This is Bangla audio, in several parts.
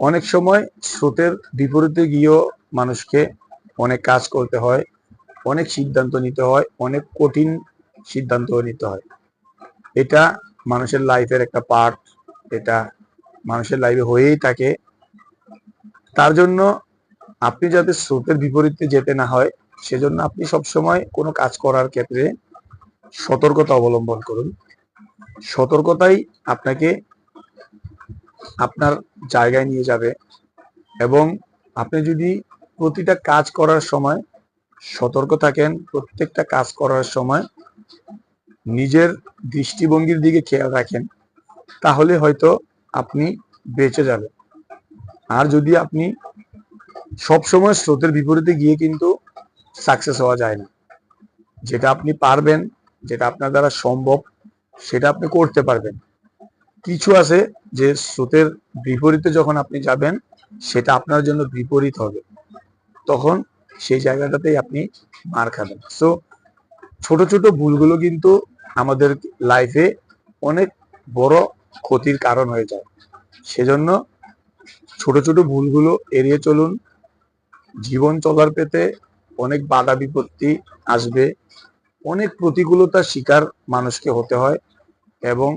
অনেক সময় স্রোতের বিপরীতে গিয়েও মানুষকে অনেক কাজ করতে হয়, অনেক সিদ্ধান্ত নিতে হয়, অনেক কঠিন সিদ্ধান্ত নিতে হয়। এটা মানুষের লাইফের একটা পার্ট এটা মানুষের লাইফে হয়েই থাকে। তার জন্য আপনি যাতে স্রোতের বিপরীতে যেতে না হয়, সেজন্য আপনি সবসময় কোনো কাজ করার ক্ষেত্রে সতর্কতা অবলম্বন করুন। সতর্কতাই আপনাকে আপনার জায়গায় নিয়ে যাবে এবং আপনি যদি প্রতিটা কাজ করার সময় সতর্ক থাকেন, প্রত্যেকটা কাজ করার সময় নিজের দৃষ্টিভঙ্গির দিকে খেয়াল রাখেন, তাহলে হয়তো আপনি বেঁচে যাবেন। আর যদি আপনি সবসময় স্রোতের বিপরীতে গিয়ে কিন্তু সাকসেস হওয়া যায় না, যেটা আপনি পারবেন, যেটা আপনার দ্বারা সম্ভব, সেটা আপনি করতে পারবেন। কিছু আছে যে স্রোতের বিপরীতে যখন আপনি যাবেন, সেটা আপনার জন্য বিপরীত হবে। তখন সেই জায়গাটাতেই আপনি মার খাবেন। সো ছোট ছোট ভুলগুলো কিন্তু আমাদের লাইফে অনেক বড় ক্ষতির কারণ হয়ে যায়। সেজন্য ছোট ছোট ভুলগুলো এড়িয়ে চলুন। জীবন চলার পেতে অনেক বাধা বিপত্তি আসবে। অনেক প্রতিকূলতার শিকার মানুষকে হতে হয় এবং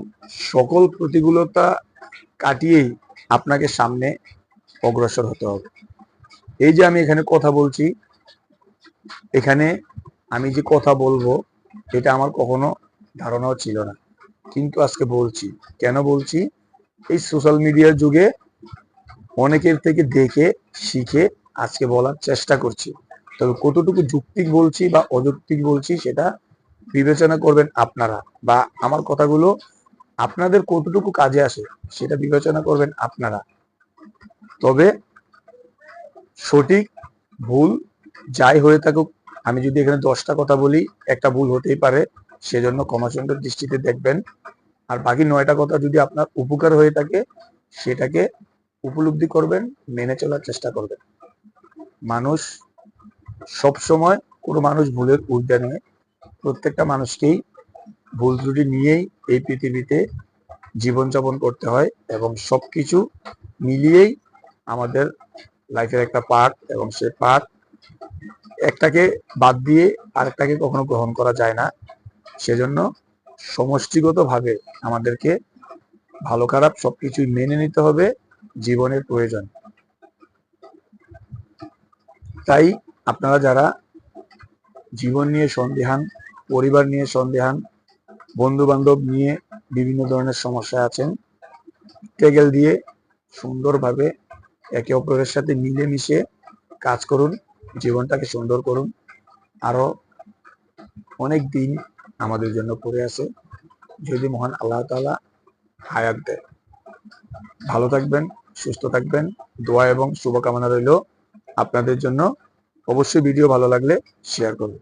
সকল প্রতিকূলতা কাটিয়েই আপনাকে সামনে অগ্রসর হতে হবে। এই যে আমি এখানে কথা বলছি, এখানে আমি যে কথা বলব, এটা আমার কখনো ধারণাও ছিল না। কিন্তু আজকে বলছি। কেন বলছি? এই সোশ্যাল মিডিয়ার যুগে অনেকের থেকে দেখে, শিখে আজকে বলার চেষ্টা করছি। তবে কতটুকু যুক্তিক বলছি বা অযৌক্তিক বলছি, সেটা বিবেচনা করবেন আপনারা বা আমার কথাগুলো আপনাদের কতটুকু কাজে আসে সেটা বিবেচনা করবেন আপনারা। তবে সঠিক ভুল যাই হয়ে থাকুক, আমি যদি এখানে দশটা কথা বলি, একটা ভুল হতেই পারে, সেজন্য ক্ষমাসুন্দর দৃষ্টিতে দেখবেন। আর বাকি নয়টা কথা যদি আপনার উপকার হয়ে থাকে, সেটাকে উপলব্ধি করবেন, মেনে চলার চেষ্টা করবেন। মানুষ সব সময় কোনো মানুষ ভুলের নয়। প্রত্যেকটা মানুষকেই ভুল ত্রুটি নিয়েই এই পৃথিবীতে জীবনযাপন করতে হয় এবং সবকিছু মিলিয়েই আমাদের লাইফের একটা পার্ট এবং সে পার্ট একটাকে বাদ দিয়ে আরেকটাকে কখনো গ্রহণ করা যায় না। সেজন্য সমষ্টিগতভাবে আমাদেরকে ভালো খারাপ সবকিছুই মেনে নিতে হবে জীবনের প্রয়োজন। তাই আপনারা যারা জীবন নিয়ে সন্দেহান, পরিবার নিয়ে সন্দেহান বন্ধু বান্ধব নিয়ে বিভিন্ন ধরনের সমস্যা আছেন। টেগেল দিয়ে সুন্দরভাবে একে অপরের সাথে মিলেমিশে কাজ করুন, জীবনটাকে সুন্দর করুন। আরও অনেক দিন আমাদের জন্য পড়ে আছে। যদি মহান আল্লাহ তাআলা হায়াত দেয়। ভালো থাকবেন, সুস্থ থাকবেন। দোয়া এবং শুভকামনা রইল আপনাদের জন্য। অবশ্যই ভিডিও ভালো লাগলে শেয়ার করুন।